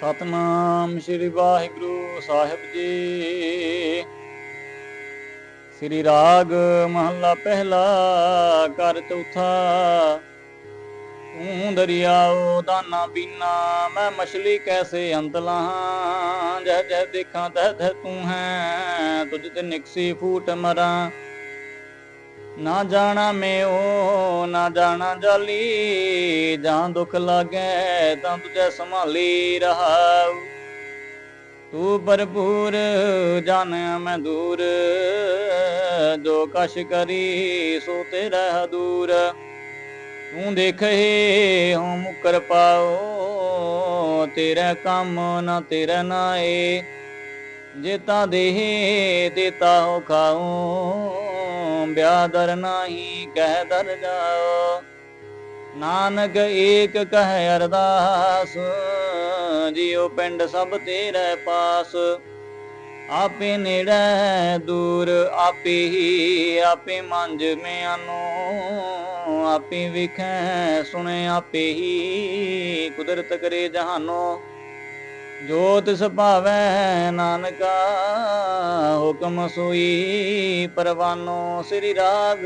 ਸਤਨਾਮ ਸ੍ਰੀ ਵਾਹਿਗੁਰੂ ਸਾਹਿਬ ਜੀ। ਸ੍ਰੀ ਰਾਗ ਮਹੱਲਾ ਪਹਿਲਾ ਕਰ ਚੌਥਾ। ਤੂੰ ਦਰਿਆਓ ਦਾਨਾ ਬੀਨਾ, ਮੈਂ ਮਛਲੀ ਕੈਸੇ ਅੰਤ ਲਾਹਾਂ। ਜਹ ਜਹ ਦੇਖਾਂ ਤਹ ਤਹ ਤੂੰ ਹੈ, ਤੁਝ ਤੇ ਨਿਕਸੀ ਫੂਟ ਮਰਾਂ। ਨਾ ਜਾਣਾ ਮੈਂ ਉਹ ਨਾ ਜਾਣਾ ਜਾਲੀ, ਜਾਂ ਦੁੱਖ ਲਾਗੇ ਤਾਂ ਤੁਝੇ ਸੰਭਾਲੀ ਰਹਾਉ। ਤੂੰ ਭਰਪੂਰ, ਜਾਣਿਆ ਮੈਂ ਦੂਰ, ਜੋ ਕਸ਼ ਕਰੀ ਸੋ ਤੇਰਾ ਦੂਰ ਤੂੰ ਦੇਖੇ, ਹਉ ਮੁਕਰ ਪਾਓ, ਤੇਰਾ ਕੰਮ ਨਾ ਤੇਰਾ ਨਾਏ। ਜੇਤਾ ਦੇਹ ਦੇਤਾ ਹੋ ਖਾਉ, ਬਿਆਦਰ ਨਾਹੀ ਕਹਿ ਦਰ ਜਾਓ ਨਾਨਕ ਏਕ ਕਹਿ ਅਰਦਾਸ, ਜਿਉ ਪਿੰਡ ਸਭ ਤੇਰੇ ਪਾਸ। ਆਪੇ ਨੇੜੇ ਦੂਰ, ਆਪੇ ਹੀ, ਆਪੇ ਮੰਜ ਮਿਆਨੋ। ਆਪੇ ਵਿਖੈ, ਸੁਣੇ, ਆਪੇ ਹੀ, ਕੁਦਰਤ ਕਰੇ ਜਹਾਨੋ। ਜੋ ਤਿਸ ਭਾਵੈ ਨਾਨਕਾ, ਹੁਕਮ ਸੋਈ ਪਰਵਾਨੋ ਸ੍ਰੀ ਰਾਗ,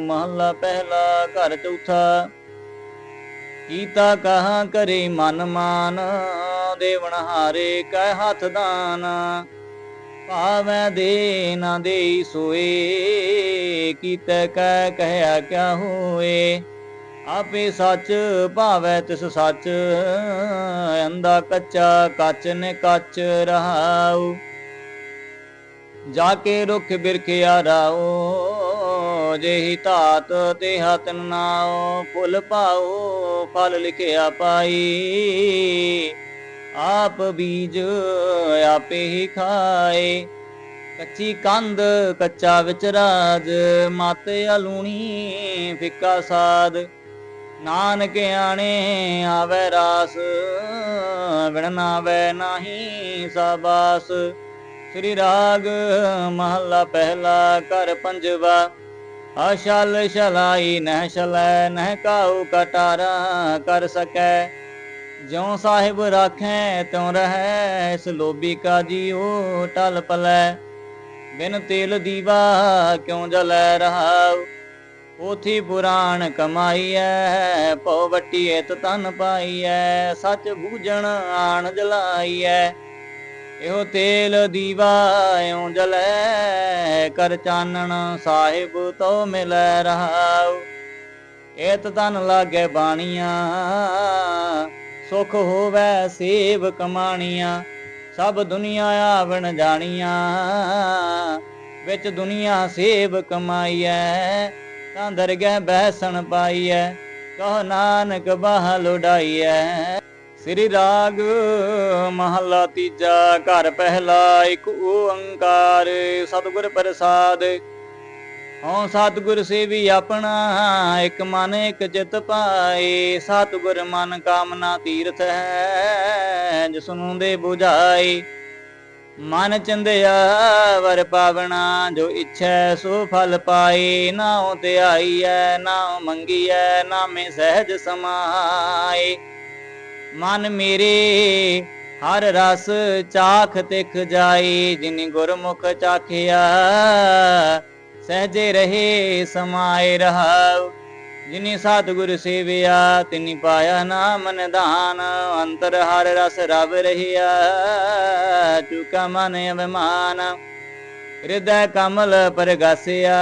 ਮਹੱਲਾ ਪਹਿਲਾ ਘਰ ਚੌਥਾ। ਕੀਤਾ ਕਹਾ ਕਰੇ ਮਨ ਮਾਨ ਦੇਵਨ ਹਾਰੇ ਕਹਿ ਹੱਥ ਦਾਨ। ਭਾਵੈ ਦੇ ਨਾ ਦੇਈ ਸੋਏ, ਕੀਤੇ ਕਹਿ ਕਹਿਆ ਕਿਆ ਹੋਏ। ਆਪੇ ਸੱਚ ਭਾਵੈ ਤਿਸ ਸੱਚ ਅੰਦਾ ਕੱਚਾ ਕੱਚ ਨੇ ਕੱਚ ਰਹਾਉ। ਜਾ ਕੇ ਰੁਖ ਬਿਰਖਿਆ ਰਾਓ ਜਿਹੀ ਧਾਤ ਤੇ ਹਤਨ ਨਾਓ ਫੁੱਲ ਪਾਓ ਫਲ ਲਿਖਿਆ ਪਾਈ। ਆਪ ਬੀਜ ਆਪੇ ਹੀ ਖਾਏ, ਕੱਚੀ ਕੰਧ ਕੱਚਾ ਵਿਚ ਰਾਜ, ਮਾਤੇ ਅਲੂਣੀ ਫਿੱਕਾ ਸਾਦ ਨਾਨਕ ਆਣੇ ਆਵੇ ਰਾਸ ਵਿਣ ਨਾਵੇ ਨਾਹੀ ਸਾਬਾਸ ਸ੍ਰੀ ਰਾਗ ਮਹਲਾ ਪਹਿਲਾ ਕਰ ਪੰਜਵਾ ਅਸ਼ਲ ਸ਼ਲਾਈ ਨਹਿ ਸ਼ਲੈ ਨਹਿ ਕਾਉ ਕਟਾਰਾ ਕਰ ਸਕੈ। ਜਿਉ ਸਾਹਿਬ ਰਾਖੈ ਤਿਉ ਰਹੈ, ਇਸ ਲੋਭੀ ਕਾ ਜੀਉ ਟਲ ਪਲੈ। ਬਿਨ ਤੇਲ ਦੀਵਾ ਕਿਉ ਜਲੈ ਰਹਾਉ? ਉਥੀ ਪੁਰਾਣ ਕਮਾਈਐ ਪਉ ਵਟੀ ਇਤ ਤਨ ਪਾਈਐ, ਸੱਚ ਬੂਝਣ ਆਣ ਜਲਾਈਐ। ਇਹੋ ਤੇਲ ਦੀਵਾ ਇਉ ਜਲੈ, ਕਰ ਚਾਨਣ ਸਾਹਿਬ ਤੋ ਮਿਲੈ ਰਹਾਉ। ਇਤ ਤਨ ਲਾਗੇ ਬਾਣੀਆਂ, ਸੁਖ ਹੋਵੇ ਸੇਵ ਕਮਾਣੀਆਂ। ਸਭ ਦੁਨੀਆ ਆਵਣ ਜਾਣੀਆਂ, ਵਿੱਚ ਦੁਨੀਆ ਸੇਵ ਕਮਾਈਐ। ਤਾਂ ਦਰਗਹਿ ਬੈਸਣ ਪਾਈਐ, ਕਹ ਨਾਨਕ ਬਾਹ ਲੋਡਾਈਐ ਸ੍ਰੀ ਰਾਗ ਮਹੱਲਾ ਤੀਜਾ, ਘਰ ਪਹਿਲਾ ਇੱਕ ਓੰਕਾਰ, ਸਤਿਗੁਰ ਪ੍ਰਸਾਦ। ਹਉ ਸਤਿਗੁਰ ਸੇਵੀ ਆਪਣਾ, ਇੱਕ ਮਨ ਇੱਕ ਚਿਤ ਪਾਏ। ਸਤਿਗੁਰ ਮਨ ਕਾਮਨਾ ਤੀਰਥ ਹੈ, ਜਿਸ ਨੂੰ ਦੇ ਬੁਝਾਈ ਮਨ ਚੰਦਿਆ ਵਰ ਪਾਵਣਾ, ਜੋ ਇੱਛੈ ਸੋ ਫਲ ਪਾਏ ਨਾਉ ਧਿਆਈਐ ਨਾਉ ਮੰਗੀਐ ਨਾਮੇ ਸਹਿਜ ਸਮਾਏ। ਮਨ ਮੇਰੇ ਹਰ ਰਸ ਚਾਖ ਤਿਖ ਜਾਈ ਜਿਨ ਗੁਰਮੁਖ ਚਾਖਿਆ, ਸਹਜੇ ਰਹੇ ਸਮਾਏ ਰਹਾਉ। ਜਿਨੀ ਸਤਿਗੁਰ ਸੇਵਿਆ, ਤਿਨੀ ਪਾਇਆ ਨਾਮ ਨਿਧਾਨ ਅੰਤਰ ਹਰ ਰਸ ਰਵ ਰਹੀਆ ਚੁਕਾ ਮਨ ਅਭਿਮਾਨ, ਹਿਰਦੈ ਕਮਲ ਪਰਗਾਸਿਆ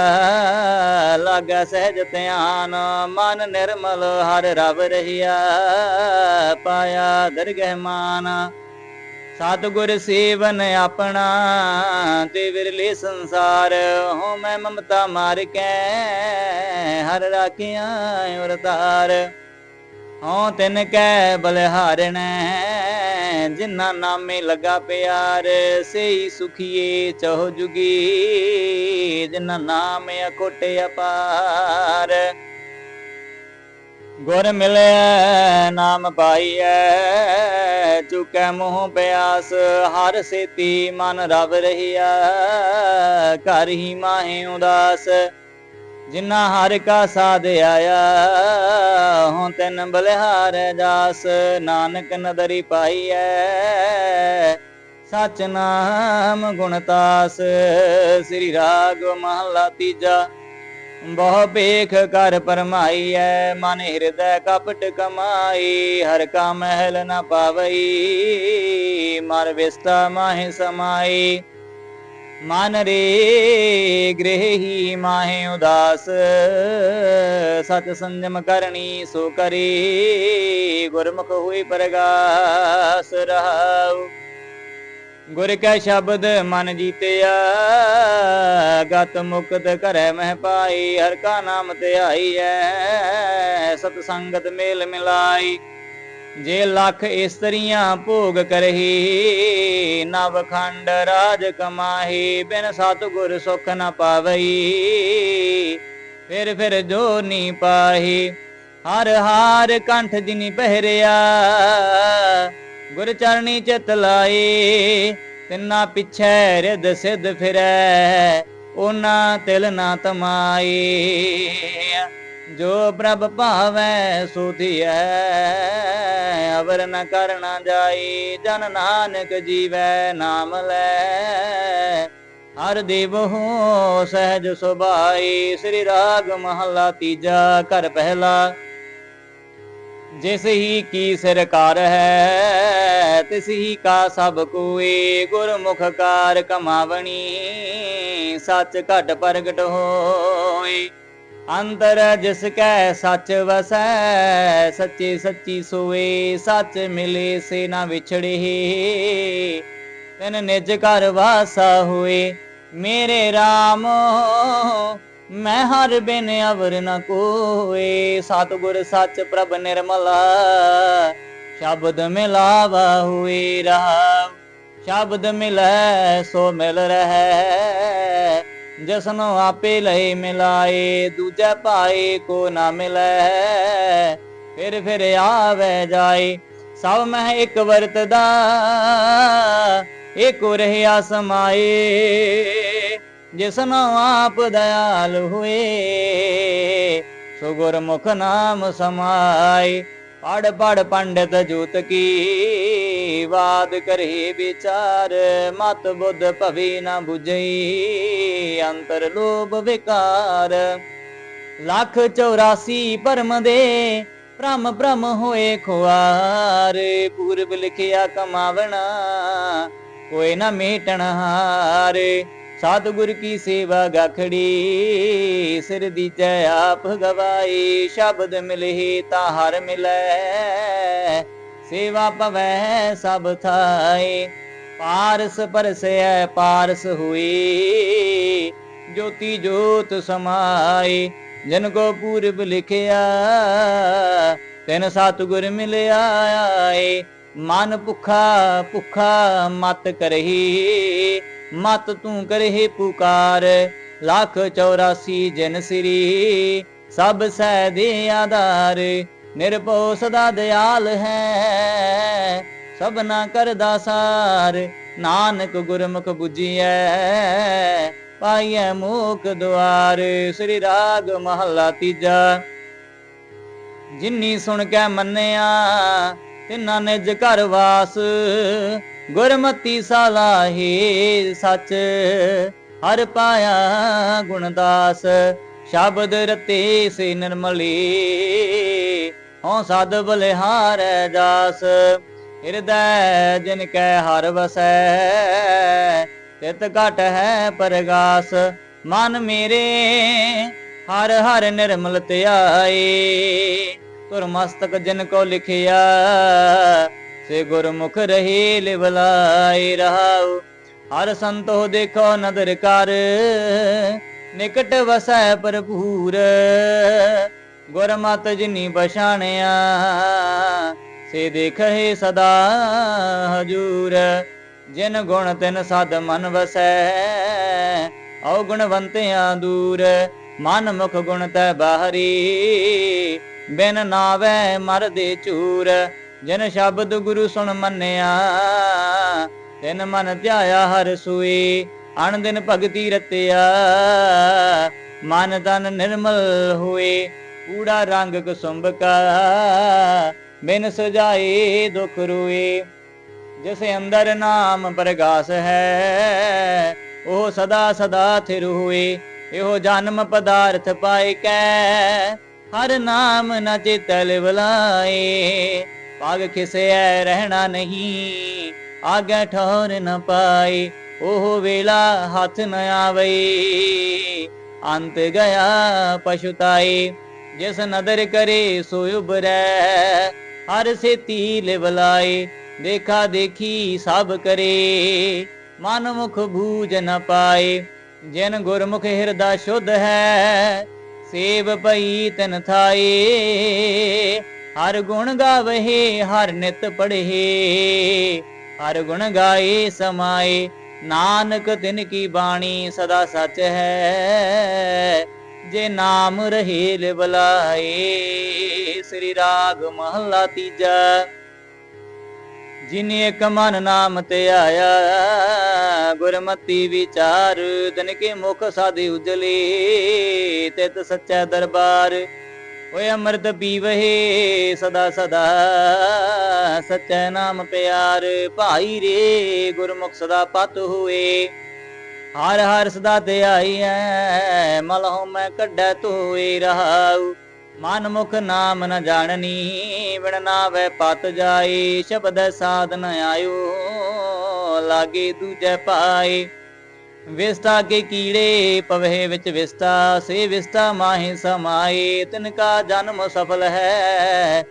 ਲਾਗਾ ਸਹਿਜ ਧਿਆਨ, ਮਨ ਨਿਰਮਲ ਹਰ ਰਵ ਰਹੀਆ ਪਾਇਆ ਦਰਗਹਿ ਮਾਨ ਸਤਿਗੁਰ ਸੇਵਨ ਆਪਣਾ, ਤੇ ਵਿਰਲੇ ਸੰਸਾਰ, ਹੋ ਮੈਂ ਮਮਤਾ ਮਾਰ ਕੇ, ਹਰ ਰਾਖਿਆ ਉਰਤਾਰ ਹੋ ਤਿਨ ਕੈ ਬਲਿਹਾਰਣੈ ਜਿਨ੍ਹਾਂ ਨਾਮੇ ਲਗਾ ਪਿਆਰ, ਸਈ ਸੁਖੀਏ ਚਹੁ ਜੁਗੀ, ਜਿਨ੍ਹਾਂ ਨਾਮ ਅਕੋਟ ਅਪਾਰ। ਗੁਰ ਮਿਲੈ ਨਾਮ ਪਾਈਐ ਚੁਕੈ ਮੋਹ ਪਿਆਸ ਹਰ ਸੇਤੀ ਮਨ ਰਵ ਰਹੀਆ ਘਰ ਹੀ ਮਾਹੇ ਉਦਾਸ। ਜਿਨਾ ਹਰ ਕਾ ਸਾਧ ਆਇਆ ਹੋਂ ਤੈਨ ਬਲਿਹਾਰ ਜਾਸ। ਨਾਨਕ ਨਦਰੀ ਪਾਈਐ, ਸਚ ਨਾਮ ਗੁਣਤਾਸ ਸ੍ਰੀ ਰਾਗ ਮਹਲਾ ਤੀਜਾ ਬਹੁ ਭੇਖ ਕਰ ਪਰਮਾਈਐ, ਮਨ ਹਿਰਦੈ ਕਪਟ ਕਮਾਈ, ਹਰ ਕਾ ਮਹਿਲ ਨ ਪਾਵਈ, ਮਰ ਵਿਸਤਾ ਮਾਹਿ ਸਮਾਈ। ਮਨ ਰੇ ਗ੍ਰਹਿ ਮਾਹਿ ਉਦਾਸ, ਸਤ ਸੰਜਮ ਕਰਨੀ ਸੋ ਕਰੀ, ਗੁਰਮੁਖ ਹੋਈ ਪ੍ਰਗਾਸ ਰਹਾਉ। ਗੁਰ ਕੈ ਸ਼ਬਦ ਮਨ ਜੀਤਿਆ, ਗਤ ਮੁਕਤ ਕਰੈ ਮਹਿ ਪਾਈ ਹਰ ਕਾ ਨਾਮ ਧਿਆਈਐ ਸਤ ਸੰਗਤ ਮੇਲ ਮਿਲਾਈ। ਜੇ ਲੱਖ ਇਸਤਰੀਆਂ ਭੋਗ ਕਰਹੀ, ਨਵ ਖੰਡ ਰਾਜ ਕਮਾਹੀ, ਬਿਨ ਸਤਿਗੁਰ ਸੁਖ ਨ ਪਾਵਈ, ਫਿਰ ਫਿਰ ਜੋ ਨੀ ਪਾਹੀ। ਹਰ ਹਾਰ ਕੰਠ ਜਿਨੀ ਪਹਿਰਿਆ ਗੁਰ ਚਰਣੀ ਚਿਤ ਲਾਏ ਤਿੰਨਾ ਪਿਛੈ ਰਿਦ ਸਿਧ ਫਿਰੈ, ਉਹਨਾਂ ਤਿਲ ਨਾ ਤਮਾਈ। ਜੋ ਪ੍ਰਭ ਭਾਵੈ, ਸੋ ਅਵਰ ਨ ਕਰਨਾ ਜਾਈ। ਜਨ ਨਾਨਕ ਜੀਵੈ, ਨਾਮ ਲੈ। ਹਰ ਦੇਵਹੁ ਸਹਿਜ ਸੁਭਾਈ, ਸ੍ਰੀ ਰਾਗ ਮਹਲਾ ਤੀਜਾ, ਘਰ ਪਹਿਲਾ। ਜਿਸ ਹੀ ਕੀ ਸਰਕਾਰ ਹੈ, ਤਿਸ ਹੀ ਕਾ ਸਭ ਕੋਏ ਗੁਰਮੁਖ ਕਾਰ ਕਮਾਵਣੀ, ਸੱਚ ਘਟ ਪ੍ਰਗਟ ਹੋਏ। ਅੰਦਰ ਜਿਸ ਕੈ ਸੱਚ ਵਸੈ, ਸੱਚੇ ਸੱਚੀ ਸੋਏ, ਸੱਚ ਮਿਲੇ ਸੇ ਨਾ ਵਿਛੜੇ। ਤਨ ਨਿਜ ਘਰ ਵਾਸਾ ਹੋਏ, ਮੇਰੇ RAM ਮੈਂ ਹਰ ਬਿਨ ਅਵਰ ਨ ਕੋਏ। ਸਤਿਗੁਰ ਸੱਚ ਪ੍ਰਭ ਨਿਰਮਲਾ, ਸ਼ਬਦ ਮਿਲਾਵਾ ਹੋਏ ਰਹਾ ਸ਼ਬਦ ਮਿਲੈ, ਸੋ ਮਿਲ ਰਹੈ। ਜਸਨੋ ਆਪੇ ਲਏ ਮਿਲਾਏ, ਦੂਜੇ ਭਾਏ ਕੋ ਨਾ ਮਿਲੈ। ਫਿਰ ਫਿਰ ਆਵੇ ਜਾਏ, ਸਭ ਮਹਿ ਇੱਕ ਵਰਤਦਾ। ਏਕੋ ਰਹਿਆ ਸਮਾਏ। ਜਿਸਨੋ ਆਪ ਦਇਆਲ ਹੋਏ ਸੋ ਗੁਰਮੁਖ ਨਾਮ ਸਮਾਈ ਪੜ ਪੜ ਪੰਡਿਤ ਜੂਤ ਕੀ ਬਾਦ ਕਰੇ ਵਿਚਾਰ, ਮਤ ਬੁੱਧ ਭਵੀ ਨਾ 부ਜਈ ਅੰਤਰ ਲੋਭ ਵਿਕਾਰ। ਲੱਖ 84 ਪਰਮ ਦੇ, ਭ੍ਰਮ ਭ੍ਰਮ ਹੋਏ ਖੁਆਰ, ਪੂਰਬ ਲਿਖਿਆ ਕਮਾਵਣਾ, ਕੋਈ ਨਾ ਮੇਟਣ ਹਾਰ। ਸਤਿਗੁਰ ਕੀ ਸੇਵਾ ਗਖੜੀ ਸਿਰ ਦੀ ਆਪ ਗਵਾਈ ਸ਼ਬਦ ਮਿਲਹਿ ਤਾਂ ਹਰ ਮਿਲੈ ਸੇਵਾ ਪਵੈ ਸਭ ਥਾਈ ਪਾਰਸ ਪਰਸੈ ਪਾਰਸ ਹੋਈ ਜੋਤੀ ਜੋਤ ਸਮਾਈ ਜਨ ਕੋ ਪੂਰਬ ਲਿਖਿਆ ਤੈਨ ਸਤਿਗੁਰ ਮਿਲਿਆ ਆਏ ਮਨ ਭੁਖਾ ਭੁਖਾ ਮਤ ਕਰਹੀ ਮਤ ਤੂੰ ਕਰਹਿ ਪੁਕਾਰ। ਲੱਖ 84 ਜਨ ਸ੍ਰੀ, ਸਭ ਸਹਿ ਦੇ ਆਧਾਰ। ਨਿਰਭਉ ਸਦਾ ਦਿਆਲ ਹੈ ਸਭਨਾ ਕਰਦਾ ਸਾਰ। ਨਾਨਕ ਗੁਰਮੁਖ 부ਜੀਐ ਪਾਈਐ ਮੋਖ ਦੁਆਰ। ਸ੍ਰੀ ਰਾਗ ਮਹੱਲਾ ਤੀਜਾ। ਜਿਨੀ ਸੁਣ ਕੇ ਮੰਨਿਆ, ਤਿੰਨਾ ਨਿਜ ਘਰ ਵਾਸ। ਗੁਰਮਤੀ ਸਲਾਹੇ ਸੱਚ, ਹਰ ਪਾਇਆ ਗੁਣਦਾਸ ਸ਼ਬਦ ਰਤੇ ਸੇ ਨਿਰਮਲੀ। ਹਉ ਸਦ ਬਲਿਹਾਰੈ ਜਾਸ, ਹਿਰਦੈ ਜਿਨ ਕੈ ਹਰ ਵਸੈ। ਤਿਤ ਘਟ ਹੈ ਪਰਗਾਸ, ਮਨ ਮੇਰੇ ਹਰ ਹਰ ਨਿਰਮਲ ਧਿਆਏ ਤੁਰ ਮਸਤਕ ਜਿਨ ਕੋ ਲਿਖਿਆ ਸੇ ਗੁਰਮੁਖ ਰਹੇ ਲਿਵਲਾਈ ਰਹਾਉ। ਹਰ ਸੰਤੋ ਦੇਖੋ ਨਦਰ ਕਰ। ਨਿਕਟ ਵਸੈ ਭਰਪੂਰ। ਗੁਰਮਤਿ ਜਿਨੀ ਪਛਾਣਿਆ, ਸੇ ਦੇਖੇ ਸਦਾ ਹਜੂਰ। ਜਿਨ ਗੁਣ ਤਿਨ ਸਦ ਮਨ ਵਸੈ, ਔ ਗੁਣਵੰਤਿਆਂ ਦੂਰ। ਮਨ ਮੁਖ ਗੁਣ ਤੈ ਬਾਹਰੀ, ਬਿਨ ਨਾਵੇ ਮਰਦੇ ਚੂਰ। ਜਿਨ ਸ਼ਬਦ ਗੁਰੂ ਸੁਣ ਮੰਨਿਆ, ਤਿਨ ਮਨ ਧਿਆਇਆ ਹਰ ਸੂਈ, ਅਣ ਦਿਨ ਭਗਤੀ ਰਤਿਆ। ਮਨ ਤਨ ਨਿਰਮਲ ਹੋਏ, ਕੂੜਾ ਰੰਗ ਕੁਸੁੰਭ ਕਾ ਬਿਨ ਸੁਜਾਏ ਦੁਖ ਰੋਏ, ਜਿਸ ਅੰਦਰ ਨਾਮ ਪ੍ਰਗਾਸ ਹੈ, ਉਹ ਸਦਾ ਸਦਾ ਥਿਰ ਹੋਏ। ਇਹੋ ਜਨਮ ਪਦਾਰਥ ਪਾਏ ਕੈ, ਹਰ ਨਾਮ ਨ ਚਿਤਲ ਬੁਲਾਏ। ਪਗ ਖਿਸਿਐ ਰਹਿਣਾ ਨਹੀਂ। ਆਗੇ ਠੌਰ ਨ ਪਾਏ ਉਹ ਵੇਲਾ ਹੱਥ ਨ ਆਵੇ ਅੰਤ ਗਿਆ ਪਛੁਤਾਏ ਜਿਸ ਨਦਰ ਕਰੇ ਸੋ ਉਬਰੈ ਹਰ ਸੇਤੀ ਲਿਵਲਾਏ ਦੇਖਾ ਦੇਖੀ ਸਭ ਕਰੇ। ਮਨ ਮੁਖ ਬੂਝ ਨ ਪਾਏ ਜਿਨ ਗੁਰਮੁਖ ਹਿਰਦਾ ਸ਼ੁੱਧ ਹੈ, ਸੇਵ ਪਈ ਤਨ ਥਾਏ ਹਰ ਗੁਣ ਗਾਵਹਿ ਹਰ ਨਿਤ ਪੜ੍ਹੇ। ਹਰ ਗੁਣ ਗਾਏ, ਸਮਾਏ, ਨਾਨਕ ਤਿਨ ਕੀ ਬਾਣੀ ਸਦਾ ਸੱਚ ਹੈ। ਜੇ ਨਾਮ ਰਹੇ ਲਿਵਲਾਏ ਸ੍ਰੀ ਰਾਗ ਮਹਲਾ ਤੀਜਾ। ਜਿਨ ਇੱਕ ਮਨ ਨਾਮ ਤੇ ਆਇਆ, ਗੁਰਮਤੀ ਵਿਚਾਰ ਦਿਨ ਕੇ ਮੁਖ ਸਾਧੇ ਉਜਲੇ, ਤਿਤ ਸੱਚਾ ਦਰਬਾਰ। ਓਏ ਅੰਮ੍ਰਿਤ ਪੀਵਹਿ ਸਦਾ ਸਦਾ। ਸੱਚਾ ਨਾਮ ਪਿਆਰ ਭਾਈ ਰੇ, ਗੁਰਮੁਖ ਸਦਾ ਪਤ ਹੋਏ। ਹਰ ਹਰ ਸਦਾ ਤੇ ਆਈ ਐ ਮਲਹੁ ਮੈਂ ਕੱਢੈ ਤੋਏ ਰਹਾਉ। ਮਨ ਮੁਖ ਨਾਮ ਨ ਜਾਣਨੀ, ਬਿਨ ਨਾਵੇ ਪਤ ਜਾਏ। ਸ਼ਬਦ ਸਾਧਨ ਆਇਓ, ਲਾਗੇ ਦੂਜੈ ਪਾਏ। ਵਿਸਤਾ ਕੇ ਕੀੜੇ ਪਵਹਿ ਵਿੱਚ ਵਿਸਤਾ ਸੇ ਵਿਸਤਾ ਮਾਹੇ ਸਮਾਏ, ਤਿਨ ਕਾ ਜਨਮ ਸਫਲ ਹੈ।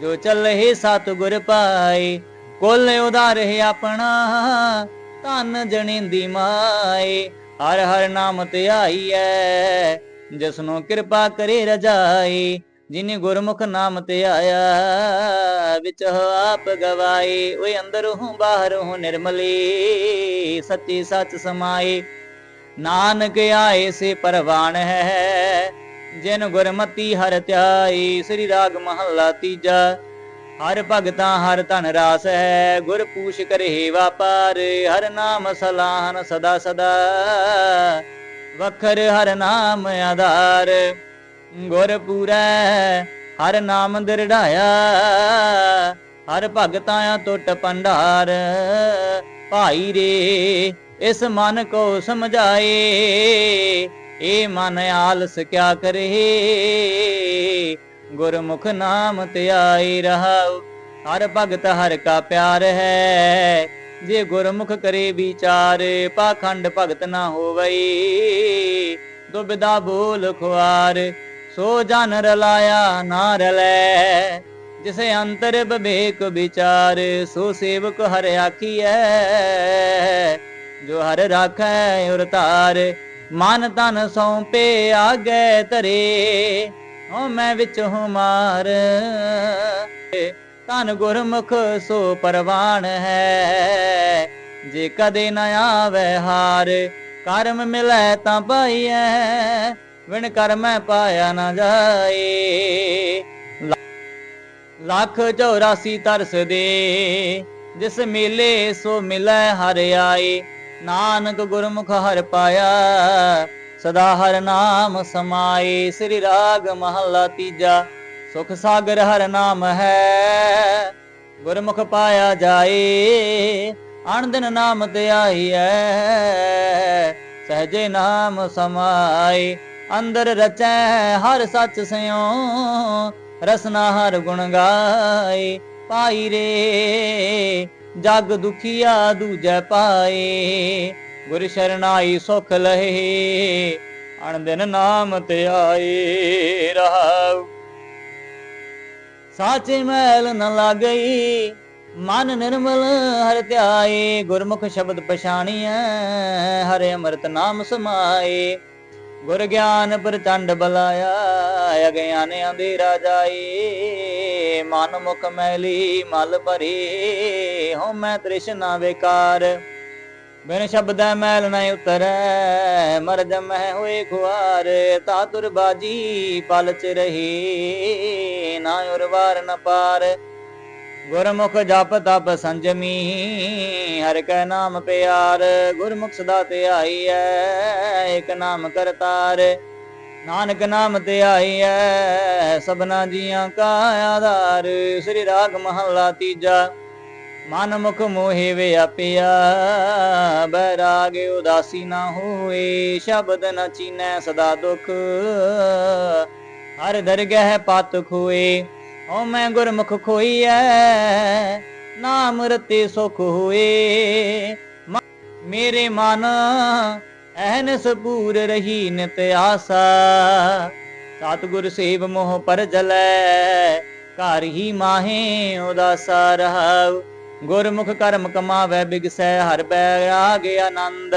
ਜੋ ਚੱਲਹਿ ਸਤ ਗੁਰ ਪਾਏ, ਕੋਲ ਉਧਾਰ ਹੈ ਆਪਣਾ, ਧਨ ਜਣਿੰਦੀ ਮਾਏ। ਹਰ ਹਰ ਨਾਮ ਧਿਆਈ ਐ, ਜਿਸਨੂੰ ਕਿਰਪਾ ਕਰੇ ਰਜਾਈ ਜਿਨੇ ਗੁਰਮੁਖ ਨਾਮ ਤੇ ਆਇਆ, ਵਿੱਚ ਆਪ ਗਵਾਏ ਓਏ ਅੰਦਰੋਂ ਬਾਹਰੋਂ ਨਿਰਮਲੀ, ਸੱਚੀ ਸੱਚ ਸਮਾਏ ਨਾਨਕ ਆਏ ਸੇ ਪਰਵਾਨ ਹੈ, ਜਿਨ ਗੁਰਮਤੀ ਹਰ ਧਿਆਈ ਸ੍ਰੀ ਰਾਗ ਮਹੱਲਾ ਤੀਜਾ। ਹਰ ਭਗਤਾਂ ਹਰ ਧਨ ਰਾਸ ਹੈ ਗੁਰ ਪੂਛ ਕਰੇ ਵਾਪਾਰ, ਹਰ ਨਾਮ ਸਲਾਹਨ ਸਦਾ ਸਦਾ। ਵਖਰ ਹਰ ਨਾਮ ਆਧਾਰ। ਗੁਰ ਪੂਰੈ, ਹਰ ਨਾਮ ਦਿਰੜਾਇਆ। ਹਰ ਭਗਤਾਂ ਟੁੱਟ ਪੰਡਾਰ ਭਾਈ ਰੇ, ਇਸ ਮਨ ਕੋ ਸਮਝਾਏ। ਇਹ ਮਨ ਆਲਸ ਕਿਆ ਕਰੇ। ਗੁਰਮੁਖ ਨਾਮ ਧਿਆਈ ਰਹਾਉ। ਹਰ ਭਗਤ ਹਰ ਕਾ ਪਿਆਰ ਹੈ। ਜੇ ਗੁਰਮੁਖ ਕਰੇ ਵਿਚਾਰ, ਪਾਖੰਡ ਭਗਤ ਨਾ ਹੋਵੇ ਦੁਬਿਦਾ ਬੋਲ ਖੁਆਰ। ਸੋ ਜਨ ਰਲਾਇਆ ਨਾ ਰਲੈ ਜਿਸੇ ਅੰਤਰ ਬਿਵੇਕ ਵਿਚਾਰ, ਸੋ ਸੇਵਕ ਹਰ ਆਖੀਐ। ਜੋ ਹਰ ਰਾਖੈ ਉਰ ਧਾਰ, ਮਨ ਤਨ ਸੌਂਪੇ ਆਗੇ ਧਰੇ। ਓ ਮੈਂ ਵਿੱਚ ਹੁਮਾਰ ਤਨ ਗੁਰਮੁਖ ਸੋ ਪਰਵਾਨ ਹੈ। ਜੇ ਕਦੇ ਨ ਆਵੇ ਹਾਰ, ਕਰਮ ਮਿਲੈ ਤਾਂ ਪਾਈਐ। ਵਿਣ ਕਰਮੈ ਪਾਇਆ ਨਾ ਜਾਏ। ਲੱਖ 84 ਤਰਸ ਦੇ, ਜਿਸ ਮੇਲੇ ਸੋ ਮਿਲੈ ਹਰ ਆਏ। ਨਾਨਕ ਗੁਰਮੁਖ ਹਰ ਪਾਇਆ, ਸਦਾ ਹਰ ਨਾਮ ਸਮਾਏ। ਸ੍ਰੀ ਰਾਗ ਮਹੱਲਾ ਤੀਜਾ, ਸੁਖ ਸਾਗਰ ਹਰ ਨਾਮ ਹੈ। ਗੁਰਮੁਖ ਪਾਇਆ ਜਾਏ ਅਣਦਿਨ ਨਾਮ ਤੇ ਆਈਐ ਸਹਜੇ ਨਾਮ ਸਮਾਏ। ਅੰਦਰ ਰਚੈ ਹਰ ਸੱਚ ਸਿਉ, ਰਸਨਾ ਹਰ ਗੁਣ ਗਾਏ। ਪਾਈ ਰੇ, ਜਗ ਦੁਖੀਆ ਦੂਜੈ ਪਾਏ। ਗੁਰ ਸ਼ਰਨਾਈ ਸੁਖ ਲਹੇ ਅਣ ਦਿਨ ਨਾਮ ਤੇ ਆਏ ਰਹਾਉ। ਸਾਚੇ ਮੈਲ ਨ ਲਾਗਈ, ਮਨ ਨਿਰਮਲ ਹਰ ਧਿਆਏ। ਗੁਰਮੁਖ ਸ਼ਬਦ ਪਛਾਣੀਐ, ਹਰੇ ਅੰਮ੍ਰਿਤ ਨਾਮ ਸਮਾਏ। ਗੁਰ ਗਿਆਨ ਪ੍ਰਚੰਡ ਬਲਾਇਆ ਅਗਿਆਨ ਅੰਧੇਰਾ ਜਾਏ ਮਨ ਮੁਖ ਮੈਲੀ ਮਲ ਭਰੇ, ਹਉ ਮੈਂ ਤ੍ਰਿਸ਼ਨਾ ਵਿਕਾਰ। ਬਿਨ ਸ਼ਬਦੈ ਮੈਲ ਨ ਉਤਰੈ, ਮਰਜ ਜਮੈ ਹੋਏ ਖੁਆਰ। ਤਾਤੁਰ ਬਾਜੀ, ਪਲ ਚ ਰਹੀ, ਨਾ ਉਰਵਾਰ ਨ ਪਾਰ। ਗੁਰਮੁਖ ਜਪ ਤਪ ਸੰਜਮੀ, ਹਰ ਕੈ ਨਾਮ ਪਿਆਰ, ਗੁਰਮੁਖ ਸਦਾ ਧਿਆਈ ਐ ਇਕ ਨਾਮ ਕਰਤਾਰ, ਨਾਨਕ ਨਾਮ ਤੇ ਐ ਸਭਨਾ ਜੀਆਂ ਕਾ ਆਧਾਰ, ਸ੍ਰੀ ਰਾਗ ਮਹੱਲਾ ਤੀਜਾ, ਮਨ ਮੁਖ ਮੋਹਿ ਵਿਆਪਿਆ, ਬੈਰਾਗ ਉਦਾਸੀ ਨਾ ਹੋਏ, ਸ਼ਬਦ ਨ ਚੀਨੈ ਸਦਾ ਦੁਖ, ਹਰ ਦਰਗਹਿ ਪਤ ਖੋਏ। ਓ ਮੈਂ ਗੁਰਮੁਖ ਖੋਈਐ ਨਾਮ ਰਤੇ ਸੁਖ ਹੋਏ। ਮੇਰੇ ਮਨ ਐਨਸ ਪੂਰ ਰਹੀ ਨਿਤ ਆਸਾ। ਸਤਿਗੁਰ ਸੇਵ ਮੋਹ ਪਰ ਜਲੈ, ਘਰ ਹੀ ਮਾਹੇ ਉਦਾਸਾ ਰਹਾਉ। ਗੁਰਮੁਖ ਕਰਮ ਕਮਾਵੇ, ਬਿਗਸੈ ਹਰ ਬੈਰਾਗ ਆਨੰਦ।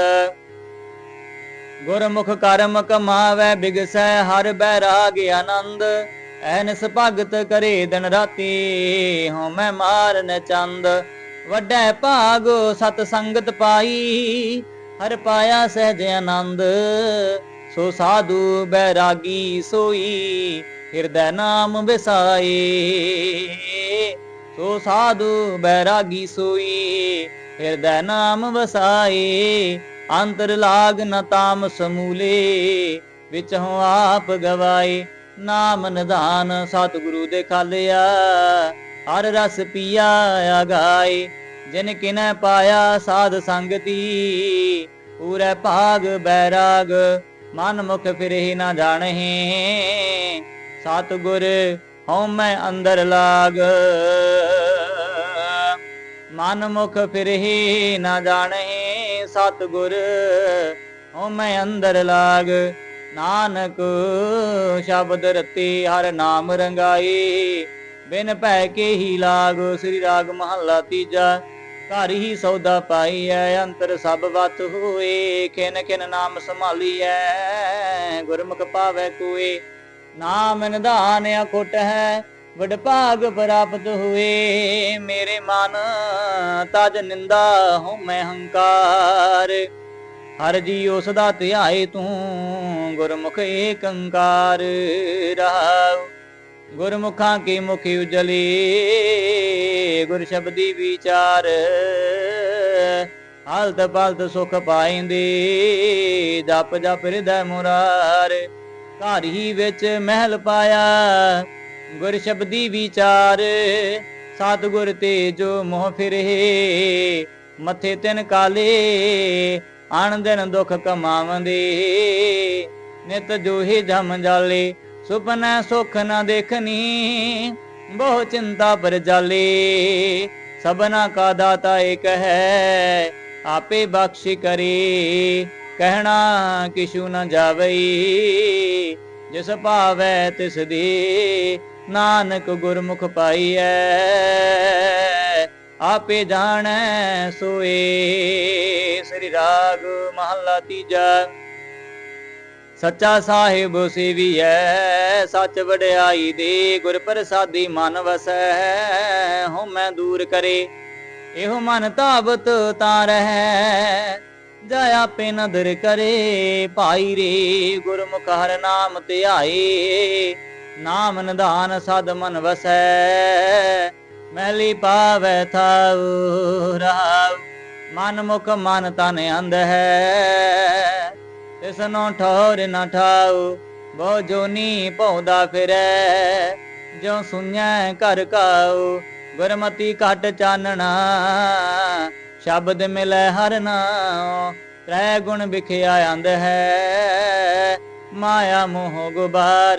ਗੁਰਮੁਖ ਕਰਮ ਕਮਾਵੇ, ਬਿਗਸੈ ਹਰ ਬੈਰਾਗ ਆਨੰਦ। ਐਨਸ ਭਗਤ ਕਰੇ ਦਿਨ ਰਾਤੀ, ਹਉ ਮੈਂ ਮਾਰਨ ਚੰਦ। ਵੱਡੈ ਭਾਗ ਸਤ ਸੰਗਤ ਪਾਈ, ਹਰ ਪਾਇਆ ਸਹਿਜ ਆਨੰਦ। ਸੋ ਸਾਧੂ ਬੈਰਾਗੀ ਸੋਈ, ਹਿਰਦੈ ਨਾਮ ਵਸਾਏ। ਸੋ ਸਾਧੂ ਬੈਰਾਗੀ ਸੋਈ, ਹਿਰਦੈ ਨਾਮ ਵਸਾਏ। ਅੰਤਰ ਲਾਗ ਨ ਤਾਮ ਸਮੂਲੇ, ਵਿੱਚ ਹਉ ਆਪ ਗਵਾਏ। ਨਾਮ ਨਿਧਾਨ ਸਤਿਗੁਰੂ ਦੇ ਖਾਲਿਆ, ਹਰ ਰਸ ਪੀਆ ਆਗਾਏ ਜਿਨ ਕਿਨੈ ਪਾਇਆ ਸਾਧ ਸੰਗਤੀ, ਪੂਰੇ ਭਾਗ ਬੈਰਾਗ, ਮਨ ਮੁਖ ਫਿਰੇ ਨਾ ਜਾਣਹਿ, ਸਤਿਗੁਰ ਹਉ ਮੈਂ ਅੰਦਰ ਲਾਗ। ਮਨ ਮੁਖ ਫਿਰਹਿ ਨਾ ਜਾਣਹਿ, ਸਤਿਗੁਰ ਹਉ ਮੈਂ ਅੰਦਰ ਲਾਗ। ਨਾਨਕ ਸ਼ਬਦ ਰਤੀ ਹਰ ਨਾਮ ਰੰਗਾਈ। ਬਿਨ ਭੈ ਕੇ ਹੀ ਲਾਗ ਸ੍ਰੀ ਰਾਗ ਮਹੱਲਾ ਤੀਜਾ। ਘਰ ਹੀ ਸੌਦਾ ਪਾਈਐ, ਅੰਤਰ ਸਭ ਵਤ ਹੋਏ। ਕਿਨ ਕਿਨ ਨਾਮ ਸੰਭਾਲੀਐ, ਗੁਰਮੁਖ ਪਾਵੈ ਕੋਏ। ਨਾਮ ਨਿਧਾਨ ਅਖੁੱਟ ਹੈ ਵਡ ਭਾਗ ਪ੍ਰਾਪਤ ਹੋਏ। ਮੇਰੇ ਮਨ ਤਜ ਨਿੰਦਾ ਹਉ ਮੈਂ ਹੰਕਾਰ। ਹਰ ਜੀ ਉਸ ਦਾ ਧਿਆਏ ਤੂੰ, ਗੁਰਮੁਖ ਏਕੰਕਾਰ ਰਹਾਉ। ਗੁਰਮੁਖਾਂ ਕੀ ਮੁਖ ਉਜਲੇ, ਗੁਰ ਸ਼ਬਦੀ ਵਿਚਾਰ। ਹਾਲਤ ਪਾਲਤ ਸੁਖ ਪਾਇੰਦੇ, ਜਪ ਜਪ ਹਿਰਦੈ ਮੁਰਾਰ। ਘਰ ਹੀ ਵਿੱਚ ਮਹਿਲ ਪਾਇਆ, ਗੁਰ ਸ਼ਬਦੀ ਵਿਚਾਰ। ਸਤਿਗੁਰ ਤੇ ਜੋ ਮੋਹ ਫਿਰੇ, ਮੱਥੇ ਤਿਨ ਕਾਲੇ ਅਣ ਦਿਨ ਦੁਖ ਕਮਾਵੰਦੇ। ਨਿਤ ਜੋਹੀ ਜਮ ਜਾਲੇ ਸੁਪਨਾ ਸੁਖ ਨਾ ਦੇਖਨੀ, ਬਹੁ ਚਿੰਤਾ ਪਰ ਜਾਲੇ। ਸਬਨਾ ਕਾ ਦਾਤਾ ਏਕ ਹੈ, ਆਪੇ ਬਖਸ਼ ਕਰੇ। ਕਹਿਣਾ ਕਿਛੂ ਨ ਜਾਵਈ, ਜਿਸ ਭਾਵੈ ਤਿਸ ਦੇ, ਨਾਨਕ ਗੁਰਮੁਖ ਪਾਈਐ ਆਪੇ ਜਾਣੈ ਸੋਏ। ਸ੍ਰੀ ਰਾਗ ਮਹੱਲਾ ਤੀਜਾ। ਸੱਚਾ ਸਾਹਿਬ ਸੇਵੀਐ, ਸੱਚ ਵਡਿਆਈ ਦੇ ਗੁਰ ਪ੍ਰਸਾਦੀ ਮਨ ਵਸੈ, ਹਉ ਦੂਰ ਕਰੇ। ਇਹੋ ਮਨ ਧਾਵਤ ਤਾਂ ਰਹਿ ਜਾ ਆਪੇ ਨਦਰ ਕਰੇ। ਭਾਈ ਰੇ ਗੁਰਮੁਖ ਹਰ ਨਾਮ ਧਿਆਏ, ਨਾਮ ਨਿਧਾਨ ਸਦ ਮਨ ਵਸੈ। ਮੈਲੀ ਪਾਵੈ ਥਾਉ ਰਹਾਉ ਮਨ ਮੁਖ ਮਨ ਤਨ ਅੰਧ ਹੈ। ਤਿਸਨੋ ਠੌਰ ਨ ਠਾਉ ਬਹੁ ਜੋਨੀ ਭੌਦਾ ਫਿਰੈ। ਜਿਉ ਸੁਣੈ ਘਰ ਕਾਉ ਗੁਰਮਤੀ ਘਟ ਚਾਨਣਾ। ਸ਼ਬਦ ਮਿਲੈ ਹਰ ਨਾਉ, ਤ੍ਰੈ ਗੁਣ ਵਿਖਿਆ ਅੰਧ ਹੈ। ਮਾਇਆ ਮੋਹ ਗੁਬਾਰ,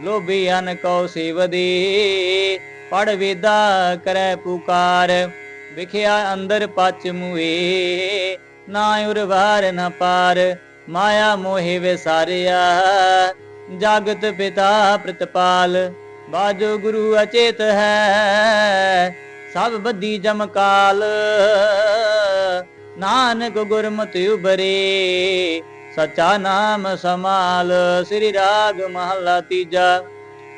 ਲੋਭੀ ਅਨ ਕਉ ਸੇਵਦੀ ਪੜ ਵੇਦਾ ਕਰੈ ਪੁਕਾਰ, ਵਿਖਿਆ ਅੰਦਰ ਪਚ ਮੁਏ ਨਾ ਉਰਵਾਰ ਨ ਪਾਰ, ਮਾਇਆ ਮੋਹਿ ਵਿਸਾਰਿਆ। ਜਗਤ ਪਿਤਾ ਪ੍ਰਤਪਾਲ, ਬਾਜੋ ਗੁਰੂ ਅਚੇਤ ਹੈ। ਸਭ ਬੱਦੀ ਜਮਕਾਲ ਨਾਨਕ ਗੁਰਮਤਿ ਉਬਰੇ ਸਚਾ ਨਾਮ ਸਮਾਲ, ਸ੍ਰੀ ਰਾਗ ਮਹੱਲਾ ਤੀਜਾ।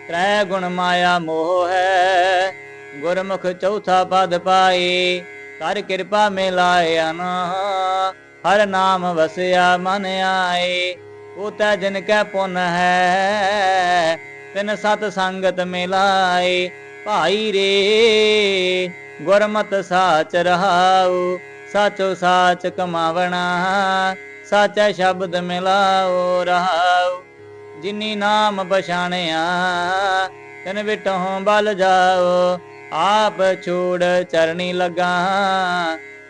ਤ੍ਰੈ ਗੁਣ ਮਾਇਆ ਮੋਹ ਹੈ। ਗੁਰਮੁਖ ਚੌਥਾ ਪਦ ਪਾਈ ਕਰ ਕਿਰਪਾ ਮਿਲਾਇਆ ਨਾ ਹਰ ਨਾਮ ਵਸਿਆ ਮਨ ਆਏ ਉਹ ਤੈ ਜਿਨ ਕੈ ਪੁੰਨ ਹੈ, ਤਿਨ ਸਤ ਸੰਗਤ ਮਿਲਾਏ। ਭਾਈ ਰੇ, ਗੁਰਮਤ ਸਾਚ ਰਹਾਉ, ਸਾਚੋ ਸਾਚ ਕਮਾਵਣਾ, ਸਾਚਾ ਸ਼ਬਦ ਮਿਲਾਓ ਰਹਾਉ। ਜਿਨੀ ਨਾਮ ਬਛਾਣਿਆ ਤਨ ਵਿਟਹੁ ਬਲ ਜਾਓ, ਆਪ ਛੋੜ ਚਰਣੀ ਲਗਾ।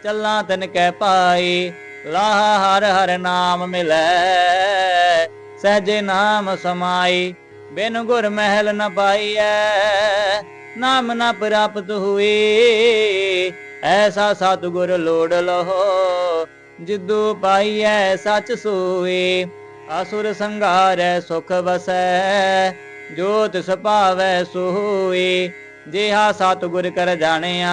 ਚੱਲਾਂ ਤਨ ਕੈ ਪਾਈ ਲਾਹ ਹਰ ਹਰ ਨਾਮ ਮਿਲੈ। ਸਹਜੇ ਨਾਮ ਸਮਾਈ, ਬਿਨ ਗੁਰ ਮਹਿਲ ਨ ਪਾਈਐ। ਨਾਮ ਨ ਪ੍ਰਾਪਤ ਹੋਏ ਐਸਾ ਸਤਿਗੁਰ ਲੋੜ ਲਹੋ। ਜਿੱਦੂ ਪਾਈਐ, ਸਚ ਸੋਏ ਅਸੁਰ ਸੰਘਾਰੈ ਸੁਖ ਵਸੈ ਜੋ ਤਿਸ ਭਾਵੈ ਜਿਹਾ ਸਤਿਗੁਰ ਕਰ ਜਾਣਿਆ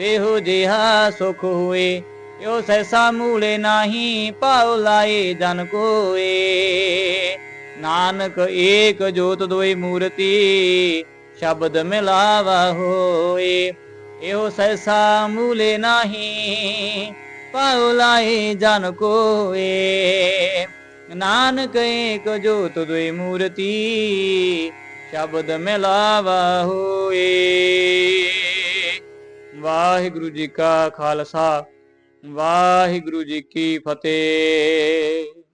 ਇਹੋ ਜਿਹਾ ਸੁਖ ਹੋਏ ਇਹੋ ਸੈਸਾ ਮੂਲੇ ਨਾਹੀ ਪਾਉ ਲਾਏ ਜਨ ਕੋਏ ਨਾਨਕ ਏਕ ਜੋਤ ਦੋਈ ਮੂਰਤੀ, ਸ਼ਬਦ ਮਿਲਾਵਾ ਹੋਏ ਇਹੋ ਸੈਸਾ ਮੂਲੇ ਨਾਹੀ ਪਾਉ ਲਾਏ ਜਨ ਕੋਏ। ਨਾਨਕ ਏਕ ਜੋਤ ਦੋਈ ਮੂਰਤੀ, ਸ਼ਬਦ ਮਿਲਾਵਾ ਹੋਏ। ਵਾਹਿਗੁਰੂ ਜੀ ਕਾ ਖਾਲਸਾ, ਵਾਹਿਗੁਰੂ ਜੀ ਕੀ ਫਤਿਹ।